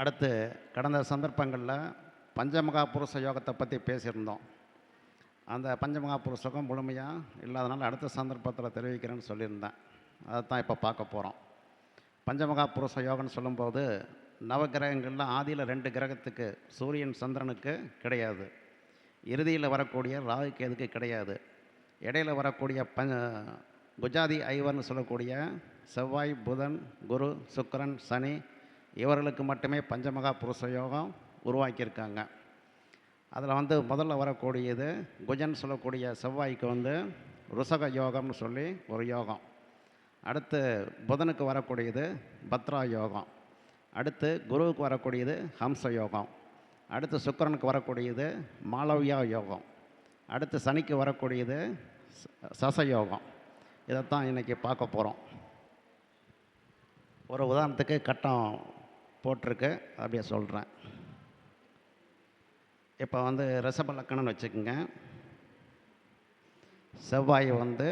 அடுத்து கடந்த சந்தர்ப்பங்களில் பஞ்சமகா புருஷ யோகத்தை பற்றி பேசியிருந்தோம். அந்த பஞ்சமகா புருஷகம் முழுமையாக இல்லாதனால அடுத்த சந்தர்ப்பத்தில் தெரிவிக்கிறேன்னு சொல்லியிருந்தேன். அதை தான் இப்போ பார்க்க போகிறோம் பஞ்சமகா புருஷ யோகம்னு சொல்லும்போது நவகிரகங்களில் ஆதியில் ரெண்டு கிரகத்துக்கு சூரியன் சந்திரனுக்கு கிடையாது. இறுதியில் வரக்கூடிய ராகு கேதுக்கு கிடையாது. இடையில வரக்கூடிய ப குஜாதி ஐவர்னு சொல்லக்கூடிய செவ்வாய் புதன் குரு சுக்கரன் சனி இவர்களுக்கு மட்டுமே பஞ்சமகா புருஷ யோகம் உருவாக்கியிருக்காங்க. அதில் வந்து முதல்ல வரக்கூடியது குஜன் சொல்லக்கூடிய செவ்வாய்க்கு வந்து ருசக யோகம்னு சொல்லி ஒரு யோகம். அடுத்து புதனுக்கு வரக்கூடியது பத்ரா யோகம். அடுத்து குருவுக்கு வரக்கூடியது ஹம்ச யோகம். அடுத்து சுக்கிரனுக்கு வரக்கூடியது மாளவியா யோகம். அடுத்து சனிக்கு வரக்கூடியது சச யோகம். இதைத்தான் இன்றைக்கி பார்க்க போகிறோம் ஒரு உதாரணத்துக்கு கட்டம் போட்டிருக்கு அப்படியே சொல்கிறேன் இப்போ வந்து ரிஷப லக்கணம்னு வச்சுக்கோங்க. செவ்வாய் வந்து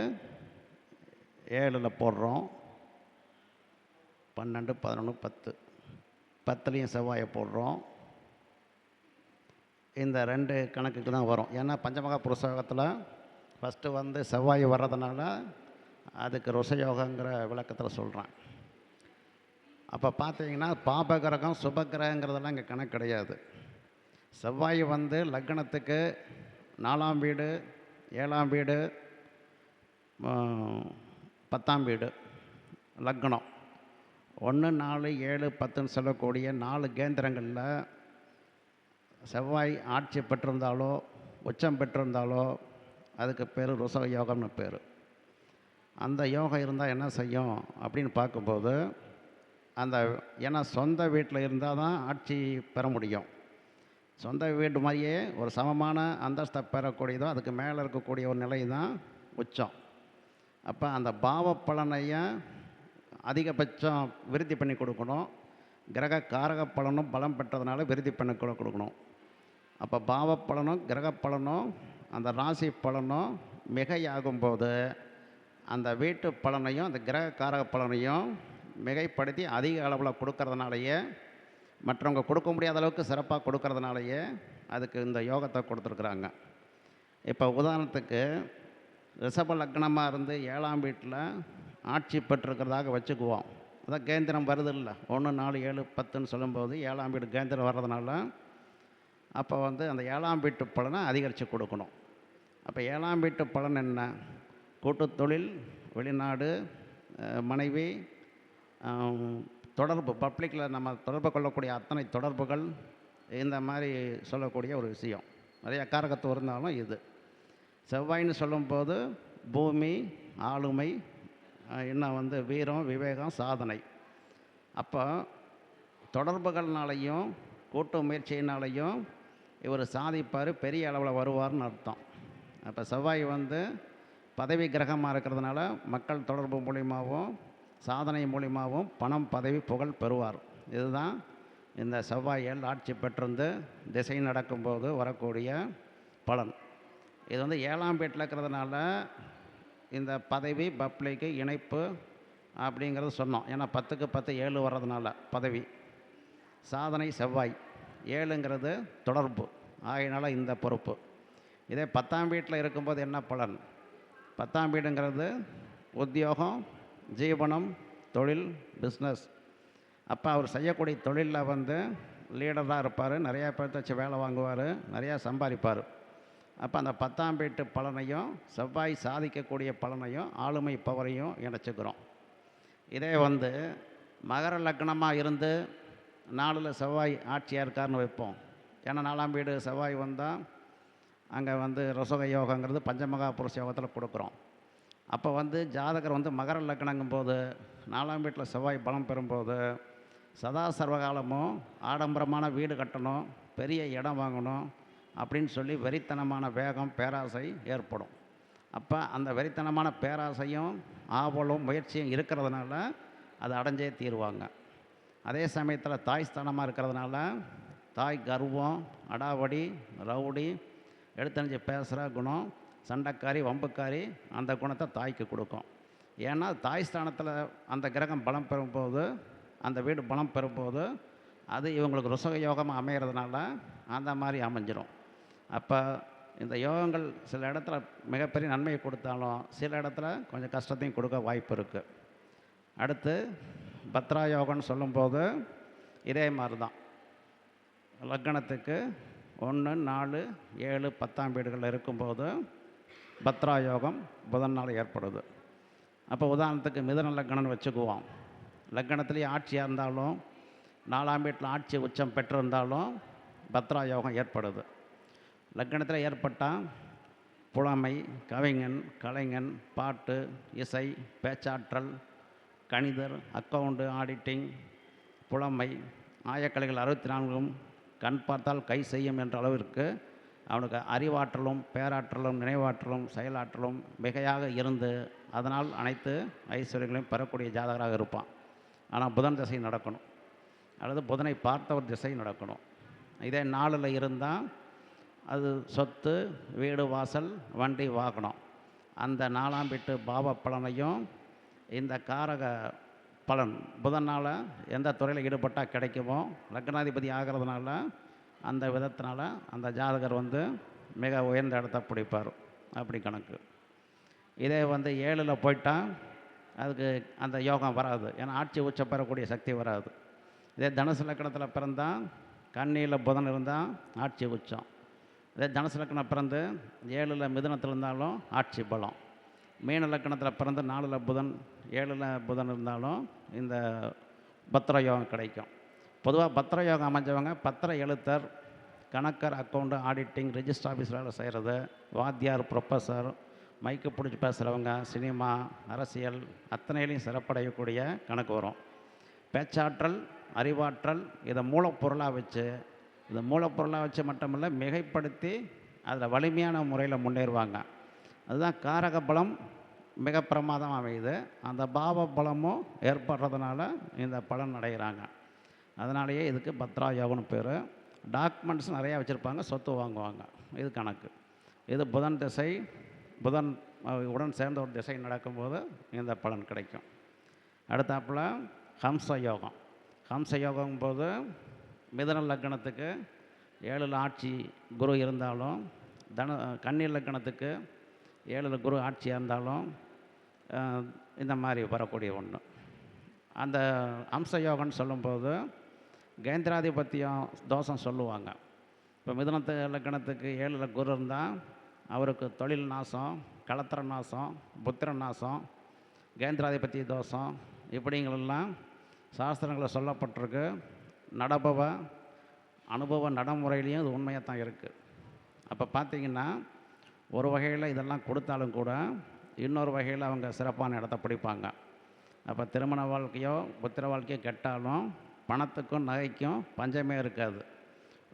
ஏழில் போடுறோம். பன்னெண்டு பதினொன்று பத்து. பத்துலேயும் செவ்வாயை போடுறோம். இந்த ரெண்டு கணக்குக்கு தான் வரும். ஏன்னா பஞ்சமகா புருஷயோகத்தில் ஃபஸ்ட்டு வந்து செவ்வாய் வர்றதுனால அதுக்கு ருசயோகங்கிற விளக்கத்தில் சொல்கிறேன் அப்போ பார்த்தீங்கன்னா பாபகிரகம் சுபகிரகங்கிறதெல்லாம் இங்கே கணக்கு கிடையாது. செவ்வாய் வந்து லக்னத்துக்கு நாலாம் வீடு ஏழாம் வீடு பத்தாம் வீடு லக்னம். ஒன்று நாலு ஏழு பத்துன்னு சொல்லக்கூடிய நாலு கேந்திரங்களில் செவ்வாய் ஆட்சி பெற்றிருந்தாலோ உச்சம் பெற்றிருந்தாலோ அதுக்கு பேர் ருசவ யோகம்னு பேர். அந்த யோகம் இருந்தால் என்ன செய்யும் அப்படின்னு பார்க்கும்போது அந்த ஏன்னா சொந்த வீட்டில் இருந்தால் தான் ஆட்சி பெற முடியும். சொந்த வீடு மாதிரியே ஒரு சமமான அந்தஸ்தை பெறக்கூடியதோ அதுக்கு மேலே இருக்கக்கூடிய ஒரு நிலை தான் உச்சம். அப்போ அந்த பாவ பலனையை அதிகபட்சம் விருத்தி பண்ணி கொடுக்கணும். கிரக காரக பலனும் பலம் பெற்றதுனால விருத்தி பண்ணி கொடுக்கணும். அப்போ பாவ பலனும் கிரக பலனும் அந்த ராசி பலனும் மிகையாகும்போது அந்த வீட்டு பலனையும் அந்த கிரக காரக பலனையும் மிகைப்படுத்தி அதிக அளவில் கொடுக்கறதுனாலயே மற்றவங்க கொடுக்க முடியாத அளவுக்கு சிறப்பாக கொடுக்கறதுனாலயே அதுக்கு இந்த யோகத்தை கொடுத்துருக்குறாங்க. இப்போ உதாரணத்துக்கு ரிஷப லக்னமாக இருந்து ஏழாம் வீட்டில் ஆட்சி பெற்றிருக்கிறதாக வச்சுக்குவோம். அதான் கேந்திரம் வருது இல்லை ஒன்று நாலு ஏழு பத்துன்னு சொல்லும்போது ஏழாம் வீடு கேந்திரம் வர்றதுனால அப்போ வந்து அந்த ஏழாம் வீட்டு பலனை அதிகரித்து கொடுக்கணும். அப்போ ஏழாம் வீட்டு பலன் என்ன? கூட்டுத்தொழில் வெளிநாடு மனைவி தொடர்பு பப்ளிக்கில் நம்ம தொடர்பு கொள்ளக்கூடிய அத்தனை தொடர்புகள் இந்த மாதிரி சொல்லக்கூடிய ஒரு விஷயம். நிறைய காரகத்துவம் இருந்தாலும் இது. செவ்வாய்ன்னு சொல்லும்போது பூமி ஆளுமை இன்னும் வந்து வீரம் விவேகம் சாதனை. அப்போ தொடர்புகள்னாலையும் கூட்டு முயற்சியினாலையும் இவர் சாதிப்பார் பெரிய அளவில் வருவார்னு அர்த்தம். அப்போ செவ்வாய் வந்து பதவி கிரகமாக இருக்கிறதுனால மக்கள் தொடர்பு மூலியமாகவும் சாதனை மூலியமாகவும் பணம் பதவி புகழ் பெறுவார். இதுதான் இந்த செவ்வாயில் ஆட்சி பெற்றிருந்து திசை நடக்கும்போது வரக்கூடிய பலன். இது வந்து ஏழாம் வீட்டில் இருக்கிறதுனால இந்த பதவி பப்ளிக்கு இணைப்பு அப்படிங்கிறது சொன்னோம். ஏன்னா பத்துக்கு பத்து ஏழு வர்றதுனால பதவி. சாதனை செவ்வாய். ஏழுங்கிறது தொடர்பு. ஆகினால இந்த பொறுப்பு. இதே பத்தாம் வீட்டில் இருக்கும்போது என்ன பலன்? பத்தாம் வீடுங்கிறது உத்தியோகம் ஜீவனம் தொழில் பிஸ்னஸ் அப்போ அவர் செய்யக்கூடிய தொழிலில் வந்து லீடராக இருப்பார். நிறையா பேர்த்த வச்சு வேலை வாங்குவார். நிறையா சம்பாதிப்பார். அப்போ அந்த பத்தாம் வீட்டு பலனையும் செவ்வாய் சாதிக்கக்கூடிய பலனையும் ஆளுமை பவரையும் இணைச்சிக்கிறோம். இதே வந்து மகர லக்னமாக இருந்து நாளில் செவ்வாய் ஆட்சியாக இருக்காருன்னு வைப்போம். ஏன்னா நாலாம் வீடு செவ்வாய் வந்தால் அங்கே வந்து ரசோக யோகங்கிறது பஞ்சமகா புருஷ யோகத்தில் கொடுக்குறோம். அப்போ வந்து ஜாதகர் வந்து மகர லக்னங்கும் போது நாலாம் வீட்டில் செவ்வாய் பலம் பெறும்போது சதா சர்வகாலமும் ஆடம்பரமான வீடு கட்டணும் பெரிய இடம் வாங்கணும் அப்படின்னு சொல்லி வெறித்தனமான வேகம் பேராசை ஏற்படும். அப்போ அந்த வெறித்தனமான பேராசையும் ஆவலும் முயற்சியும் இருக்கிறதுனால அதை அடைஞ்சே தீருவாங்க. அதே சமயத்தில் தாய் ஸ்தானமாக இருக்கிறதுனால தாய் கர்வம் அடாவடி ரவுடி எடுத்தணிஞ்சு பேசுகிற குணம் சண்டைக்காரி வம்புக்காரி அந்த குணத்தை தாய்க்கு கொடுக்கும். ஏன்னா தாய் ஸ்தானத்தில் அந்த கிரகம் பலம் பெறும்போது அந்த வீடு பலம் பெறும்போது அது இவங்களுக்கு ருசக யோகமாக அமைகிறதுனால அந்த மாதிரி அமைஞ்சிரும். அப்போ இந்த யோகங்கள் சில இடத்துல மிகப்பெரிய நன்மையை கொடுத்தாலும் சில இடத்துல கொஞ்சம் கஷ்டத்தையும் கொடுக்க வாய்ப்பு இருக்குது அடுத்து பத்ரா யோகம்னு சொல்லும்போது இதே மாதிரி தான் லக்னத்துக்கு ஒன்று நாலு ஏழு பத்தாம் வீடுகள் இருக்கும்போது பத்ரா யோகம் புதன் நாள் ஏற்படுது. அப்போ உதாரணத்துக்கு மிதன லக்னம்னு வச்சுக்குவோம். லக்னத்துலேயே ஆட்சியாக இருந்தாலும் நாலாம் வீட்டில் ஆட்சி உச்சம் பெற்றிருந்தாலும் பத்ரா யோகம் ஏற்படுது. லக்னத்தில் ஏற்பட்டால் புலமை கவிஞன் கலைஞன் பாட்டு இசை பேச்சாற்றல் கணிதர் அக்கவுண்டு ஆடிட்டிங் புலமை ஆயக்கலைகள் அறுபத்தி நான்கும் கண் பார்த்தால் கை செய்யும் என்ற அளவிற்கு அவனுக்கு அறிவாற்றலும் பேராற்றலும் நினைவாற்றலும் செயலாற்றலும் மிகையாக இருந்து அதனால் அனைத்து ஐஸ்வர்யங்களையும் பெறக்கூடிய ஜாதகராக இருப்பான். ஆனால் புதன் திசை நடக்கணும். அல்லது புதனை பார்த்த ஒரு திசை நடக்கணும். இதே நாளில் இருந்தால் அது சொத்து வீடு வாசல் வண்டி வாகனம். அந்த நாலாம் வீட்டு பாவ பலனையும் இந்த காரக பலன் புதனால் எந்த துறையில் ஈடுபட்டால் கிடைக்குமோ லக்னாதிபதி ஆகிறதுனால அந்த விதத்தினால அந்த ஜாதகர் வந்து மிக உயர்ந்த இடத்த பிடிப்பார். அப்படி கணக்கு. இதே வந்து ஏழில் போயிட்டால் அதுக்கு அந்த யோகம் வராது. ஏன்னா ஆட்சி உச்சம் பெறக்கூடிய சக்தி வராது. இதே தனுசு லக்கணத்தில் பிறந்தால் கண்ணியில் புதன் இருந்தால் ஆட்சி உச்சம். இதே தனுசு லக்கணம் பிறந்து ஏழில் மிதுனத்தில் இருந்தாலும் ஆட்சி பலம். மீன லக்கணத்தில் பிறந்து நாலில் புதன் ஏழில் புதன் இருந்தாலும் இந்த பத்திர யோகம் கிடைக்கும். பொதுவாக பத்திர யோகம் அமைஞ்சவங்க பத்திர எழுத்தர் கணக்கர் அக்கௌண்ட் ஆடிட்டிங் ரெஜிஸ்டர் ஆஃபீஸில் வேலை செய்கிறது வாத்தியார் ப்ரொஃபஸர் மைக்கு பிடிச்சி பேசுகிறவங்க சினிமா அரசியல் அத்தனையிலையும் சிறப்படையக்கூடிய கணக்கு வரும். பேச்சாற்றல் அறிவாற்றல் இதை மூலப்பொருளாக வச்சு இதை மூலப்பொருளாக வச்சு மட்டுமில்ல மிகைப்படுத்தி அதில் வலிமையான முறையில் முன்னேறுவாங்க. அதுதான் காரக பலம் மிக பிரமாதம் அமையுது. அந்த பாவ பலமும் ஏற்படுறதுனால இந்த பலன் அடைகிறாங்க. அதனாலேயே இதுக்கு பத்ரா யோகம்னு பேர். டாக்குமெண்ட்ஸ் நிறையா வச்சுருப்பாங்க சொத்து வாங்குவாங்க. இது கணக்கு. இது புதன் திசை புதன் உடன் சேர்ந்த ஒரு திசை நடக்கும்போது இந்த பலன் கிடைக்கும். அடுத்தாப்புல ஹம்ச யோகம். ஹம்ச யோகம் போது மிதன லக்கணத்துக்கு ஏழில் ஆட்சி குரு இருந்தாலும் தன கன்னி லக்கணத்துக்கு ஏழில் குரு ஆட்சியாக இருந்தாலும் இந்த மாதிரி வரக்கூடிய ஒன்று அந்த அம்ச யோகம்னு சொல்லும்போது கேந்திராதிபத்தியம் தோஷம் சொல்லுவாங்க. இப்போ மிதனத்து லக்கணத்துக்கு ஏழில் குரு இருந்தால் அவருக்கு தொழில் நாசம் களத்திர நாசம் புத்திர நாசம் கேந்திராதிபத்திய தோஷம் இப்படிங்களெல்லாம் சாஸ்திரங்களில் சொல்லப்பட்டிருக்கு. நடபவ அனுபவ நடைமுறையிலையும் இது உண்மையாக தான் இருக்குது அப்போ பார்த்தீங்கன்னா ஒரு வகையில் இதெல்லாம் கொடுத்தாலும் கூட இன்னொரு வகையில் அவங்க சிறப்பான இடத்த பிடிப்பாங்க. அப்போ திருமண வாழ்க்கையோ புத்திர வாழ்க்கையோ கெட்டாலும் பணத்துக்கும் நகைக்கும் பஞ்சமே இருக்காது.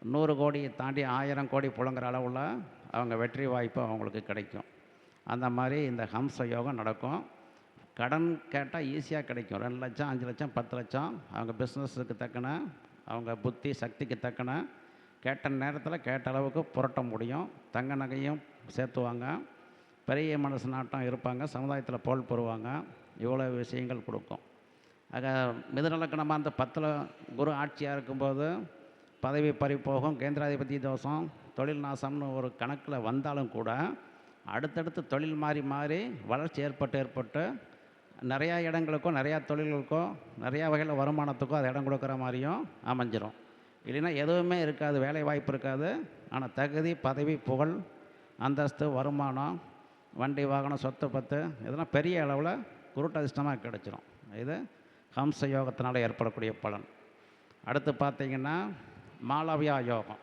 நூறு கோடி தாண்டி ஆயிரம் கோடி புழங்குற அளவில் அவங்க வெற்றி வாய்ப்பு அவங்களுக்கு கிடைக்கும். அந்த மாதிரி இந்த ஹம்ச யோகம் நடக்கும். கடன் கேட்டால் ஈஸியாக கிடைக்கும். ரெண்டு லட்சம் அஞ்சு லட்சம் பத்து லட்சம். அவங்க பிஸ்னஸுக்கு தக்கன அவங்க புத்தி சக்திக்கு தக்கன. கேட்ட நேரத்தில் கேட்ட அளவுக்கு புரட்ட முடியும். தங்க நகையும் சேர்த்துவாங்க. பெரிய மனசு நாட்டம் இருப்பாங்க. சமுதாயத்தில் போல் பெறுவாங்க இவ்வளோ விஷயங்கள் கொடுக்கும். ஆக மிதுநலக்கணமாக அந்த பத்தில் குரு ஆட்சியாக இருக்கும்போது பதவி பறிப்போகும் கேந்திராதிபதி தோஷம் தொழில் நாசம்னு ஒரு கணக்கில் வந்தாலும் கூட அடுத்தடுத்து தொழில் மாறி மாறி வளர்ச்சி ஏற்பட்டு ஏற்பட்டு நிறையா இடங்களுக்கோ நிறையா தொழில்களுக்கோ நிறையா வகையில் வருமானத்துக்கோ அது இடம் கொடுக்குற மாதிரியும் அமைஞ்சிரும். இல்லைன்னா எதுவுமே இருக்காது வேலை வாய்ப்பு இருக்காது. ஆனால் தகுதி பதவி புகழ் அந்தஸ்து வருமானம் வண்டி வாகனம் சொத்து பத்து இதெல்லாம் பெரிய அளவில் குருட்டதிர்ஷ்டமாக கிடைச்சிரும். இது ஹம்ச யோகத்தினால் ஏற்படக்கூடிய பலன். அடுத்து பார்த்தீங்கன்னா மாளவியா யோகம்.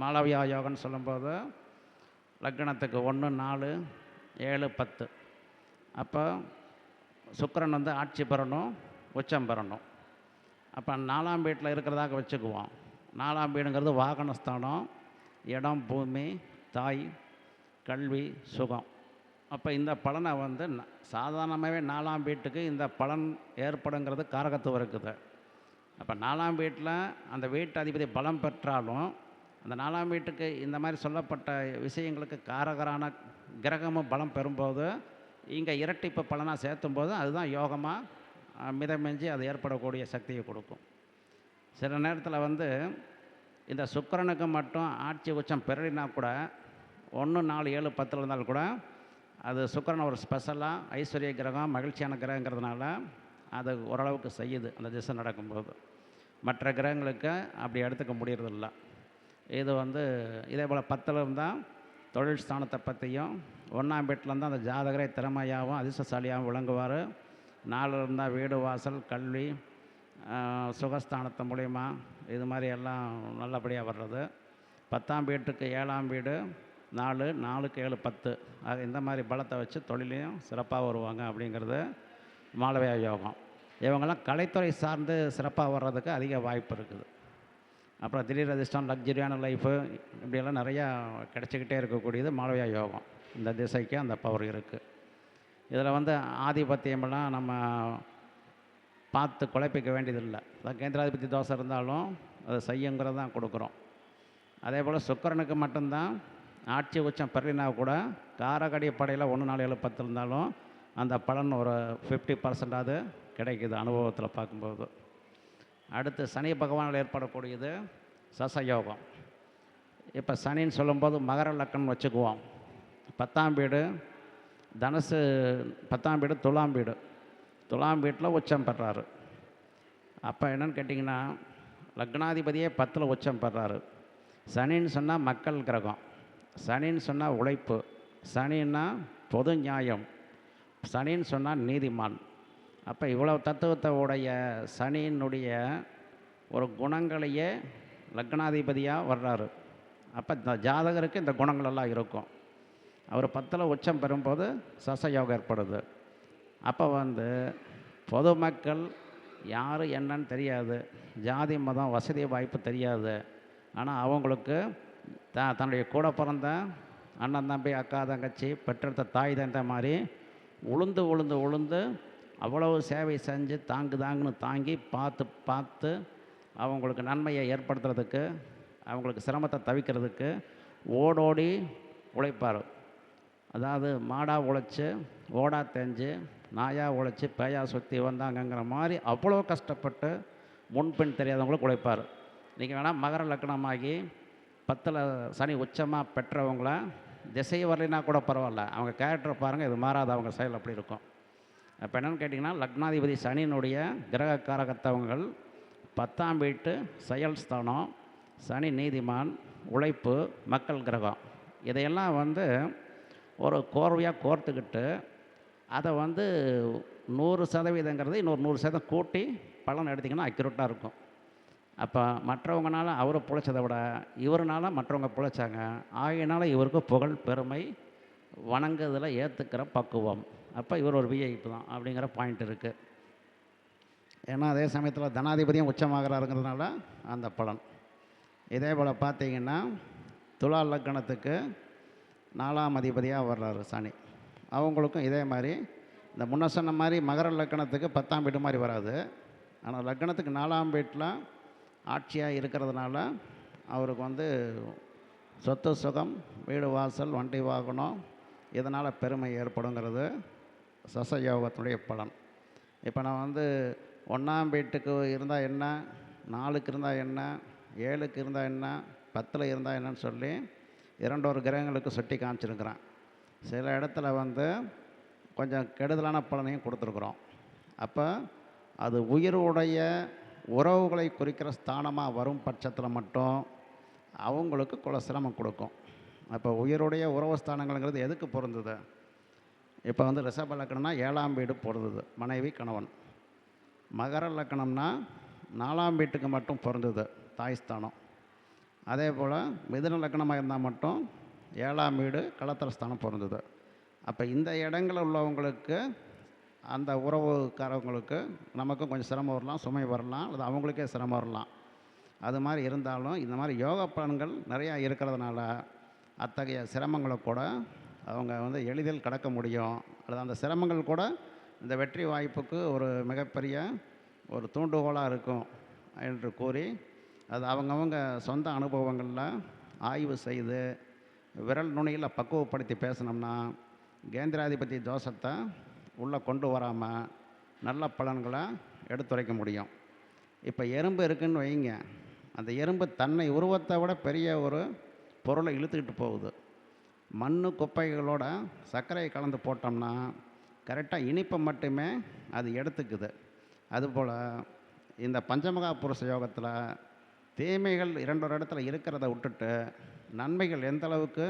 மாளவியா யோகம்னு சொல்லும்போது லக்னத்துக்கு ஒன்று நாலு ஏழு பத்து. அப்போ சுக்கரன் வந்து ஆட்சி பெறணும் உச்சம் பெறணும். அப்போ நாலாம் வீட்டில் இருக்கிறதாக வச்சுக்குவோம். நாலாம் வீடுங்கிறது வாகனஸ்தானம் இடம் பூமி தாய் கல்வி சுகம். அப்போ இந்த பலனை வந்து சாதாரணமாகவே நாலாம் வீட்டுக்கு இந்த பலன் ஏற்படுங்கிறது காரகத்துவம் இருக்குது. அப்போ நாலாம் வீட்டில் அந்த வீட்டு அதிபதி பலம் பெற்றாலும் அந்த நாலாம் வீட்டுக்கு இந்த மாதிரி சொல்லப்பட்ட விஷயங்களுக்கு காரகரான கிரகமும் பலம் பெறும்போது இங்கே இரட்டிப்பு பலனாக சேர்த்தும் போது அதுதான் யோகமாக மிதமெஞ்சி அது ஏற்படக்கூடிய சக்தியை கொடுக்கும். சில நேரத்தில் வந்து இந்த சுக்கிரனுக்கு மட்டும் ஆட்சி உச்சம் பெறலினா கூட ஒன்று நாலு ஏழு பத்தில் இருந்தாலும் கூட அது சுக்கரன் ஒரு ஸ்பெஷலாக ஐஸ்வர்ய கிரகம் மகிழ்ச்சியான கிரகங்கிறதுனால அது ஓரளவுக்கு செய்யுது அந்த திசை நடக்கும்போது. மற்ற கிரகங்களுக்கு அப்படி எடுத்துக்க முடியறதில்ல. இது வந்து இதே போல் பத்தில் இருந்தால் தொழில் ஸ்தானத்தை பற்றியும் ஒன்றாம் வீட்டில் இருந்தால் அந்த ஜாதகரை திறமையாகவும் அதிர்ஷ்டசாலியாகவும் விளங்குவார். நாலு இருந்தால் வீடு வாசல் கல்வி சுகஸ்தானத்தை சுகஸ்தானத்து மூலிமா இது மாதிரி எல்லாம் நல்லபடியாக வர்றது. பத்தாம் வீட்டுக்கு ஏழாம் வீடு நாலு நாலுக்கு ஏழு பத்து. அது இந்த மாதிரி பலத்தை வச்சு தொழிலையும் சிறப்பாக வருவாங்க அப்படிங்கிறது மாலவியா யோகம். இவங்கெல்லாம் கலைத்துறை சார்ந்து சிறப்பாக வர்றதுக்கு அதிக வாய்ப்பு இருக்குது. அப்புறம் திடீர் அதிர்ஷ்டம் லக்ஸரியான லைஃபு இப்படியெல்லாம் நிறையா கிடச்சிக்கிட்டே இருக்கக்கூடியது மாலவியா யோகம். இந்த திசைக்கு அந்த பவர் இருக்குது இதில் வந்து ஆதிபத்தியமெல்லாம் நம்ம பார்த்து குழப்பிக்க வேண்டியதில்லை. அதான் கேந்திராதிபதி தோசை இருந்தாலும் அது செய்யுங்கிறதான் கொடுக்குறோம். அதே போல் சுக்கரனுக்கு மட்டும்தான் ஆட்சி உச்சம் பெறலினா கூட காரகடி படையில் ஒன்று நாலு ஏழு பத்து இருந்தாலும் அந்த பலன் ஒரு ஃபிஃப்டி பர்சன்டாவது கிடைக்குது அனுபவத்தில் பார்க்கும்போது. அடுத்து சனி பகவானால் ஏற்படக்கூடியது சசயோகம். இப்போ சனின்னு சொல்லும்போது மகர லக்கணம் வச்சுக்குவோம். பத்தாம் வீடு தனுசு பத்தாம் வீடு துலாம் வீடு. துலாம் வீட்டில் உச்சம் பெறாரு. அப்போ என்னன்னு கேட்டிங்கன்னா லக்னாதிபதியே பத்தில் உச்சம் பெறாரு. சனின்னு சொன்னால் மக்கள் கிரகம். சனின்னு சொன்னால் உழைப்பு சனின்னா பொது நியாயம் சனின்னு சொன்னால் நீதிமான். அப்போ இவ்வளோ தத்துவத்தை உடைய சனியினுடைய ஒரு குணங்களையே லக்னாதிபதியாக வர்றாரு. அப்போ இந்த ஜாதகருக்கு இந்த குணங்களெல்லாம் இருக்கும். அவர் பத்தில் உச்சம் பெறும்போது சசயோகம் ஏற்படுது. அப்போ வந்து பொதுமக்கள் யார் என்னன்னு தெரியாது. ஜாதி மதம் வசதி வாய்ப்பு தெரியாது. ஆனால் அவங்களுக்கு தான் தன்னுடைய கூட பிறந்த அண்ணன் தம்பி அக்கா தங்கச்சி பெற்றெடுத்த தாய் தந்த மாதிரி உளுந்து உளுந்து உளுந்து அவ்வளவு சேவை செஞ்சு தாங்கு தாங்குன்னு தாங்கி பார்த்து பார்த்து அவங்களுக்கு நன்மையை ஏற்படுத்துறதுக்கு அவங்களுக்கு சிரமத்தை தவிக்கிறதுக்கு ஓடோடி உழைப்பார். அதாவது மாடாக உழைச்சி ஓடா தேஞ்சு நாயா உழைச்சி பேயா சுற்றி வந்தாங்கங்கிற மாதிரி அவ்வளோ கஷ்டப்பட்டு முன்பின் தெரியாதவங்களுக்கு உழைப்பார். நீங்கள் வேணால் மகர லக்னமாகி பத்தில் சனி உச்சமாக பெற்றவங்கள திசை வரலைன்னா கூட பரவாயில்ல. அவங்க கேரக்டரை பாருங்கள் இது மாறாது அவங்க செயல் அப்படி இருக்கும். அப்போ என்னென்னு கேட்டிங்கன்னா லக்னாதிபதி சனியினுடைய கிரக காரகத்தவங்கள் பத்தாம் வீட்டு செயல் ஸ்தானம் சனி நீதிமான் உழைப்பு மக்கள் கிரகம். இதையெல்லாம் வந்து ஒரு கோர்வையாக கோர்த்துக்கிட்டு அதை வந்து நூறு சதவீதங்கிறது இன்னொரு நூறு சதவீதம் கூட்டி பலன் எடுத்திங்கன்னா அக்யூரேட்டாக இருக்கும். அப்போ மற்றவங்கனால அவரை பிழைச்சதை விட இவர்னால் மற்றவங்க பிழைச்சாங்க. ஆகையினால இவருக்கு புகழ் பெருமை வணங்குதலை ஏற்றுக்கிற பக்குவம். அப்போ இவர் ஒரு விஐபி தான் அப்படிங்கிற பாயிண்ட் இருக்குது ஏன்னா அதே சமயத்தில் தனாதிபதியும் உச்சமாகிறாருங்கிறதுனால அந்த பலன். இதே போல் பார்த்தீங்கன்னா துலா லக்கணத்துக்கு நாலாம் அதிபதியாக வர்றாரு சனி. அவங்களுக்கும் இதே மாதிரி இந்த முன்ன சொன்ன மாதிரி மகர லக்கணத்துக்கு பத்தாம் வீடு மாதிரி வராது. ஆனால் லக்கணத்துக்கு நாலாம் வீட்டில் ஆட்சியாக இருக்கிறதுனால அவருக்கு வந்து சொத்து சுகம் வீடு வாசல் வண்டி வாகனம் இதனால் பெருமை ஏற்படுங்கிறது சசயோகத்தினுடைய பலன். இப்போ நான் வந்து ஒன்றாம் வீட்டுக்கு இருந்தால் என்ன நாலுக்கு இருந்தால் என்ன ஏழுக்கு இருந்தால் என்ன பத்தில் இருந்தால் என்னன்னு சொல்லி இரண்டொரு கிரகங்களுக்கு சுட்டி காமிச்சிருக்கிறேன். சில இடத்துல வந்து கொஞ்சம் கெடுதலான பலனையும் கொடுத்துருக்குறோம். அப்போ அது உயிருடைய உறவுகளை குறிக்கிற ஸ்தானமாக வரும் பட்சத்தில் மட்டும் அவங்களுக்கு குல சிரமம் கொடுக்கும். அப்போ உயிருடைய உறவு ஸ்தானங்கள்ங்கிறது எதுக்கு பொருந்தது? இப்போ வந்து ரிஷப லக்கணம்னா ஏழாம் வீடு பொருந்தது மனைவி கணவன். மகர லக்கணம்னா நாலாம் வீட்டுக்கு மட்டும் பொருந்தது தாய்ஸ்தானம் அதே போல் மிதன லக்கணமாக இருந்தால் மட்டும் ஏழாம் வீடு களத்திர ஸ்தானம் பொருந்தது. அப்போ இந்த இடங்களில் உள்ளவங்களுக்கு அந்த உறவுக்காரவங்களுக்கு நமக்கும் கொஞ்சம் சிரமம் வரலாம் சுமை வரலாம் அல்லது அவங்களுக்கே சிரமம் வரலாம். அது மாதிரி இருந்தாலும் இந்த மாதிரி யோக பலன்கள் நிறையா இருக்கிறதுனால அத்தகைய சிரமங்களை கூட அவங்க வந்து எளிதில் கடக்க முடியும். அல்லது அந்த சிரமங்கள் கூட இந்த வெற்றி வாய்ப்புக்கு ஒரு மிகப்பெரிய ஒரு தூண்டுகோலாக இருக்கும் என்று கூறி அது அவங்கவுங்க சொந்த அனுபவங்களில் ஆய்வு செய்து விரல் நுனியில் பக்குவப்படுத்தி பேசினோம்னா கேந்திராதிபதி தோஷத்தை உள்ளே கொண்டு வராமல் நல்ல பலன்களை எடுத்துரைக்க முடியும். இப்போ எறும்பு இருக்குதுன்னு வைங்க. அந்த எறும்பு தன்னை உருவத்தை விட பெரிய ஒரு பொருளை இழுத்துக்கிட்டு போகுது. மண் குப்பைகளோட சர்க்கரையை கலந்து போட்டோம்னா கரெக்டாக இனிப்பை மட்டுமே அது எடுத்துக்குது. அதுபோல் இந்த பஞ்சமகா புருஷ யோகத்தில் தீமைகள் இரண்டொரு இடத்துல இருக்கிறத விட்டுட்டு நன்மைகள் எந்த அளவுக்கு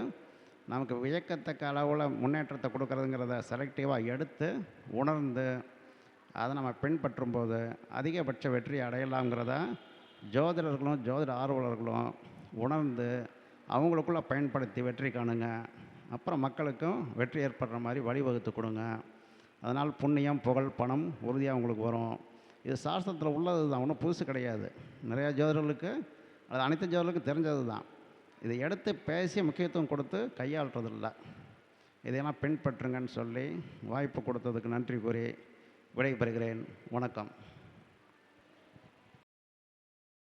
நமக்கு வியக்கத்தக்க அளவில் முன்னேற்றத்தை கொடுக்குறதுங்கிறத செலக்டிவாக எடுத்து உணர்ந்து அதை நம்ம பின்பற்றும் போது அதிகபட்ச வெற்றி அடையலாங்கிறத ஜோதிடர்களும் ஜோதிட ஆர்வலர்களும் உணர்ந்து அவங்களுக்குள்ளே பயன்படுத்தி வெற்றி காணுங்க. அப்புறம் மக்களுக்கும் வெற்றி ஏற்படுற மாதிரி வழிவகுத்து கொடுங்க. அதனால் புண்ணியம் புகழ் பணம் உறுதியாக உங்களுக்கு வரும். இது சாஸ்திரத்தில் உள்ளது தான் ஒன்றும் புதுசு கிடையாது. நிறையா ஜோதிடர்களுக்கு அது அனைத்து ஜோதிடர்களுக்கும் தெரிஞ்சது தான் இதை எடுத்து பேசி முக்கியத்துவம் கொடுத்து கையாளுறதில்ல. இதையெல்லாம் பின்பற்றுங்கன்னு சொல்லி வாய்ப்பு கொடுத்ததுக்கு நன்றி கூறி விடைபெறுகிறேன். வணக்கம்.